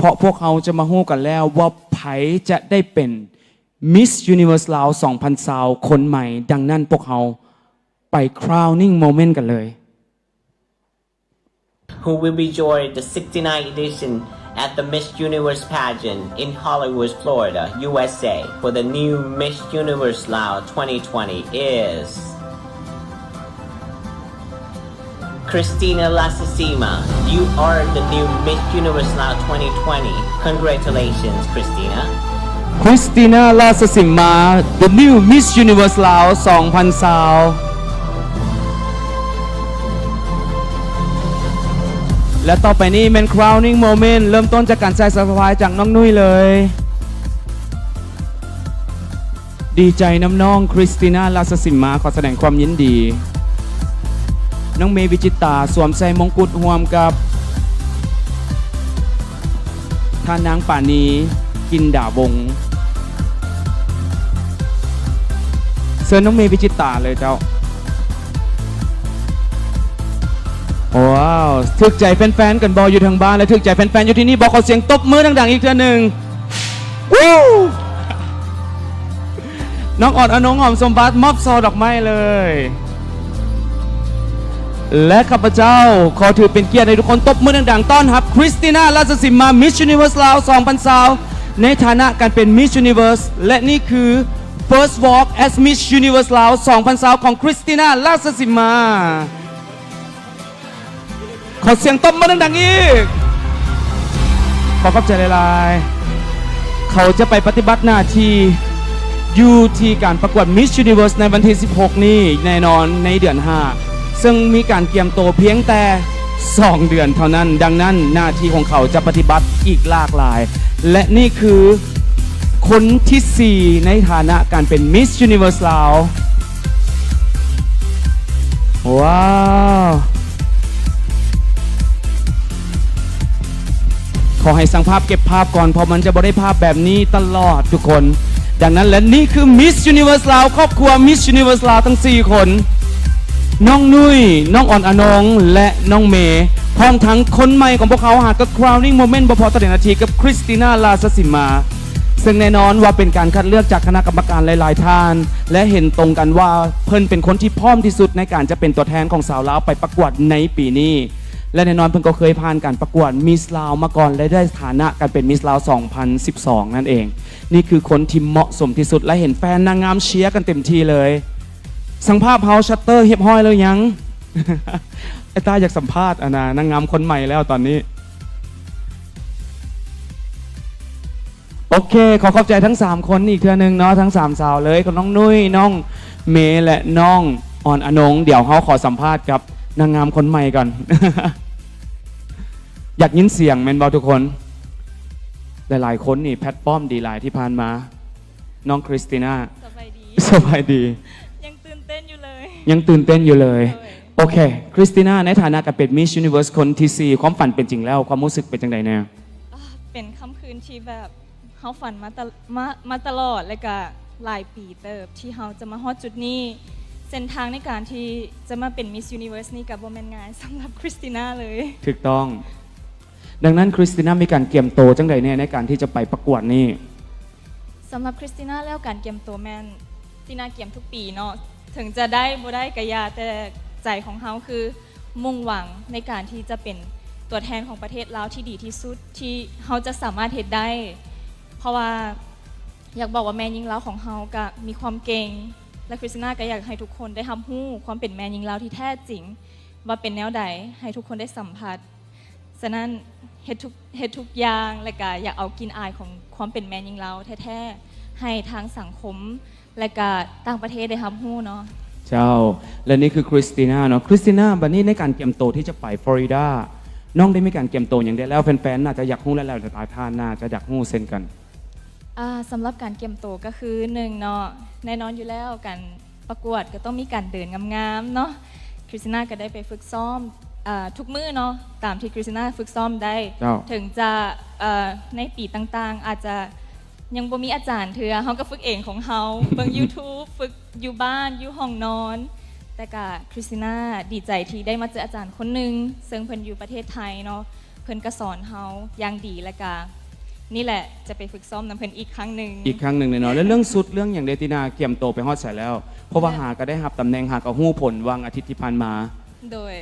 เพราะพวกเขาจะมาฮู้กันแล้วว่าไผจะได้เป็น Miss Universe ลาว2020ซาวคนใหม่ ดังนั้นพวกเขาไป crowning moment กันเลย who will be joined the 69th edition at the Miss Universe pageant in Hollywood, Florida, USA for the new Miss Universe Lao 2020 is Christina Lasasima. You are the new Miss Universe Lao 2020. Congratulations, Christina. คริสติน่าลาสสิมมา The New Miss Universe ลาว2020และต่อไปนี้เป็น crowning moment เริ่มต้นจากการใส่สบายจากน้องนุ้ยเลย ดีใจน้ำน้องคริสติน่าลาสสิมมาขอแสดงความยินดี น้องเมวิจิตาสวมใส่มงกุฎห่วมกับท่านนางป่านีกินด่าวงเชิญน้องเมวิจิตาเลยเจ้าว้าวถึกใจแฟนๆกันบออยู่ทางบ้านและถึกใจแฟนๆอยู่ที่นี่บอกขอเสียงตบมือดังๆอีกทื่อหนึ่งวู้น้องอ่อนอนงหอมสมบัติมอบซอดอกไม้เลย และข้าพเจ้าขอถือเป็นเกียรติให้ทุกคนตบมือดังๆต้อนรับคริสติน่าลาสสิมามา Miss Universe ลาว2020ในฐานะการเป็น Miss Universe และนี่คือ First Walk as Miss Universe ลาว2020ของคริสติน่าลาสสิมมา ขอเสียงตบมือดังๆอีก ขอขอบใจหลายๆ เขาจะไปปฏิบัติหน้าที่อยู่ที่การประกวด Miss Universe ในวันที่ 16 นี้แน่นอนในเดือน 5 ซึ่งมีการเตรียมตัวเพียงแต่ 2 เดือนเท่านั้น ดังนั้นหน้าที่ของเขาจะปฏิบัติอีกหลากหลาย และนี่คือคนทีสี่4 ในฐานะการเป็น Miss Universe ลาวว้าวขอให้สังภาพเก็บภาพก่อนเพราะมันจะบ่ได้ภาพแบบนี้ตลอดทุกคน ดังนั้นและนี่คือ Miss Universe ลาวครอบครัว Miss Universe ลาวทั้ง 4 คน น้องนุย้ย น้องอ่อนอนง และน้องเมย์พร้อมทั้งคนใหม่ของพวกเขาหากกับ crowning moment บพอตเดนาทีกับคริสติน่าลาซสิมา ซึ่งแน่นอนว่าเป็นการคัดเลือกจากคณะกรรมการหลาย ๆ ท่าน และเห็นตรงกันว่าเพิ่นเป็นคนที่พร้อมที่สุดในการจะเป็นตัวแทนของสาวลาวไปประกวดในปีนี้ และแน่นอนเพิ่นก็เคยผ่านการประกวดมิสลาวมาก่อนและได้ฐานะการเป็นมิสลาว 2012 นั่นเอง นี่คือคนที่เหมาะสมที่สุดและเห็นแฟนนางงามเชียร์กันเต็มที่เลย สังภาพเฮาชัตเตอร์เฮียบห้อยเลยยังไอ้ตาอยากสัมภาษณ์อะนะนางงามคนใหม่แล้วตอนนี้ โอเค ขอขอบใจทั้ง 3 คนอีกเทื่อหนึงเนาะทั้ง 3 สาวเลยกับน้องนุ้ยน้องเมย์และน้องอ่อนอนง เดี๋ยวเขาขอสัมภาษณ์กับนางงามคนใหม่ก่อน อยากยินเสียงแมนบอทุกคน หลายๆคนนี่แพทป้อมดีหลายที่ผ่านมา น้องคริสติน่าสบายดีสบายดียังตื่นเต้นอ ยู่เลยยังตื่นเต้นอยู่เลยเลย โอเค คริสติน่าในฐานะกับเป็นมิส s u นิเว r ร์สคนที่สี่ความฝันเป็นจริงแล้ว ความรู้สึกเป็นจังไดแน่อ่าเป็นค่ำคืนที่แบบเฮาฝันมาตลมามาตลอดเลยก็หลายปีเติบที่เฮาจะมาฮอดจุดนี้ เส้นทางในการที่จะมาเป็น Miss Universe นี่กับโบแมนง่ายสำหรับคริสติน่าเลย ถูกต้อง ดังนั้นคริสติน่ามีการเตรียมโตวจังไดแน่ในการที่จะไปประกวดนี่ สำหรับคริสติน่าแล้วการเกียมตัวแมนตินาเกียมทุกปีเนาะ ถึงจะได้บ่ได้กะยาแต่ใจของเฮาคือมุ่งหวังในการที่จะเป็นตัวแทนของประเทศลาวที่ดีที่สุดที่เฮาจะสามารถเฮ็ดได้ เพราะว่าอยากบอกว่าแมนยิงลาวของเฮาก็มีความเก่ง และคริสติน่าก็อยากให้ทุกคนได้ทำหู้ความเป็นแมนยิงลาวที่แท้จริง ว่าเป็นแนวใดให้ทุกคนได้สัมผัสฉะนั้นเฮ็ดทุกเฮ็ดทุกอย่างและก็อยากเอากินอายของความเป็นแมนยิงเราแท้ๆให้ทางสังคม และก็ต่างประเทศได้รับรู้เนาะเจ้า และนี่คือคริสติน่าเนาะคริสติน่าบัดนี้ในการเตรียมโตวที่จะไปฟลอริดาน้องได้มีการเตรียมโตวอย่างได้แล้วแฟนๆน่าจะอยากรู้แล้วแหละแต่ตายท่านน่าจะอยากรู้เส้นกันอ่าสำหรับการเก็บตัวก็คือหนึ่งเนาะแน่นอนอยู่แล้วการประกวดก็ต้องมีการเดินงามๆเนาะคริสติน่าก็ได้ไปฝึกซ้อมอ่าทุกมื้อเนาะตามที่คริสติน่าฝึกซ้อมได้ เจ้า ถึงจะเอ่อในปีต่างๆ อาจจะ ยังบ่มีอาจารย์เถือเฮาก็ฝึกเองของเฮาเบิ่ง YouTube ฝึกอยู่บ้านอยู่ห้องนอน แต่ก็คริสติน่าดีใจที่ได้มาเจออาจารย์คนหนึ่งซึ่งเพิ่นอยู่ประเทศไทยเนาะเพิ่นก็สอนเฮาอย่างดีและกานี่แหละจะไปฝึกซ้อมนํเพิ่นอีกครั้งหนึ่งอีกครั้งหนึ่งเลยเนาะแล้วเรื่องสุดเรื่องอย่างเดตินาเกียมโตไปฮอดใส่แล้ว เพราะว่าหาก็ได้หับตำแหน่งหากระหู้ผลวางอาทิตย์ที่ผ่านมา โดย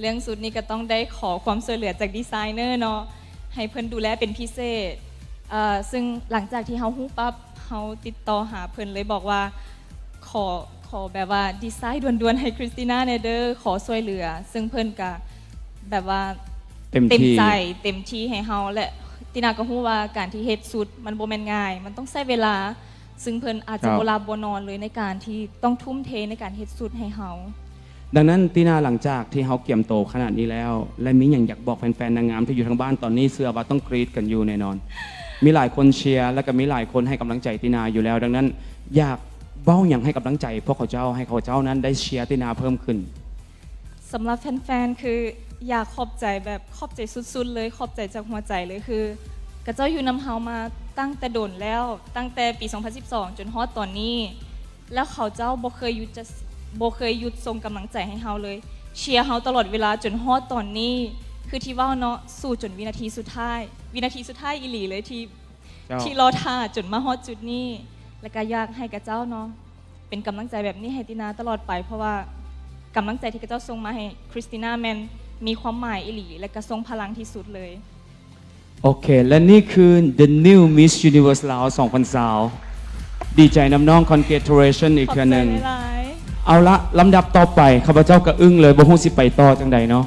เรื่องสุดนี้ก็ต้องได้ขอความช่วยเหลือจากดีไซเนอร์เนาะให้เพิ่นดูแลเป็นพิเศษ เอ่อซึ่งหลังจากที่เฮาฮู้ปั๊บเฮาติดต่อหาเพิ่นเลยบอกว่าขอขอแบบว่าดีไซน์ด่วนๆให้คริสติน่าเนเดอร์ขอช่วยเหลือ ซึ่งเพิ่นก็แบบว่าเต็มเต็มที่ใจเต็มที่ให้เฮาและตินาก็ฮู้ว่าการที่เฮ็ดสุดมันบ่แม่นง่าย มันต้องใช้เวลา ซึ่งเพิ่นอาจจะบ่หลาบ่นอนเลยในการที่ต้องทุ่มเทในการเฮ็ดสุดให้เฮาดังนั้นตีนาหลังจากที่เขาเกี่ยมโตขนาดนี้แล้ว และมีอย่างอยากบอกแฟนๆนางงามที่อยู่ทางบ้านตอนนี้เสื้อว่าต้องกรีดกันอยู่แน่นอน มีหลายคนเชียร์และก็มีหลายคนให้กำลังใจตีนาอยู่แล้ว ดังนั้น อยากเบ้าอย่างให้กำลังใจพวกเขาเจ้าให้เขาเจ้านั้นได้เชียร์ตีนาเพิ่มขึ้นสำหรับแฟนๆคืออยากขอบใจแบบขอบใจสุดๆ เลยขอบใจจากหัวใจเลยคือกระเจ้าอยู่นำเฮามาตั้งแต่โดนแล้ว ตั้งแต่ปี 2012 จนฮอดตอนนี้ แล้วเขาเจ้าบ่เคยหยุดจะบ่เคยหยุดส่งกำลังใจให้เฮาเลย เชียร์เฮาตลอดเวลาจนฮอดตอนนี้ คือที่ว่าเนาะสู้จนวินาทีสุดท้าย วินาทีสุดท้ายอีหลีเลยที่เจ้าที่รอท่าจนมาฮอดจุดนี้ และก็อยากให้กับเจ้าเนาะเป็นกำลังใจแบบนี้ให้ตินาตลอดไป เพราะว่ากำลังใจที่กระเจ้าส่งมาให้คริสติน่าแมนมีความหมายอีหลี และก็ทรงพลังที่สุดเลย โอเค และนี่คือ the new Miss Universe ลาว2020ดีใจน้ำน้อง congratulation อีกขอบครั้งใจหนึ่ง หลายๆ เอาละลำดับต่อไปข้าพเจ้าก็อึ้งเลยบ่ฮู้สิไปต่อจังใดเนาะ